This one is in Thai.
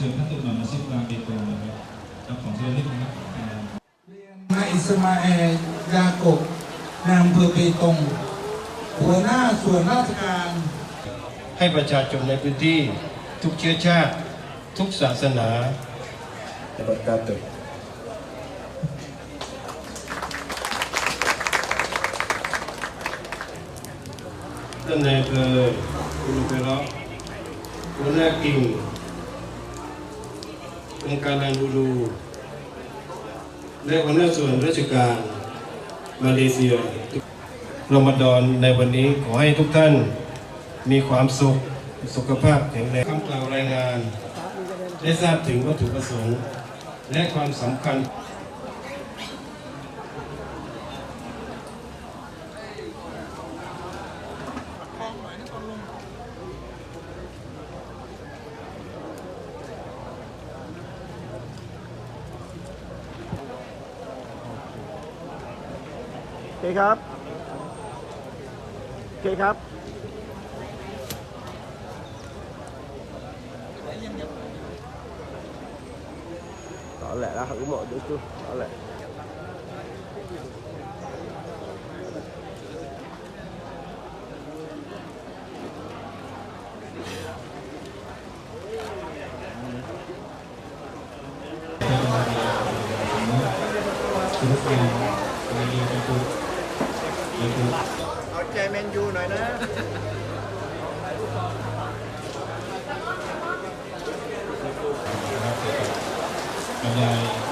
เชิญท่านตุลมาซิบลาเบโตนะครับรับของที่ระลึกนะครับอ่านายอิสมาเอลยากบนายอำเภอเบตงหัวหน้าส่วนราชการ ให้ประชาชนในพื้นที่ทุกเชื้อชาติ ทุกศาสนาประกาศตึกท่านนายอำเภอคุณลุงเพลาะหัวหน้ากิ่ง องค์การนันบูรูและหัวหน้าส่วนราชการมาเลเซียรอมฎอนในวันนี้ขอให้ทุกท่านมีความสุขสุขภาพแข็งแรงคำกล่าวรายงาน ได้ทราบถึงวัตถุประสงค์ และความสำคัญ โอเคครับโอเคครับ Đó lẹ là hữu mọi đứa chú Đó lẹ Terus yang ini untuk itu เอาใจเมนยูหน่อยนะบรรยาย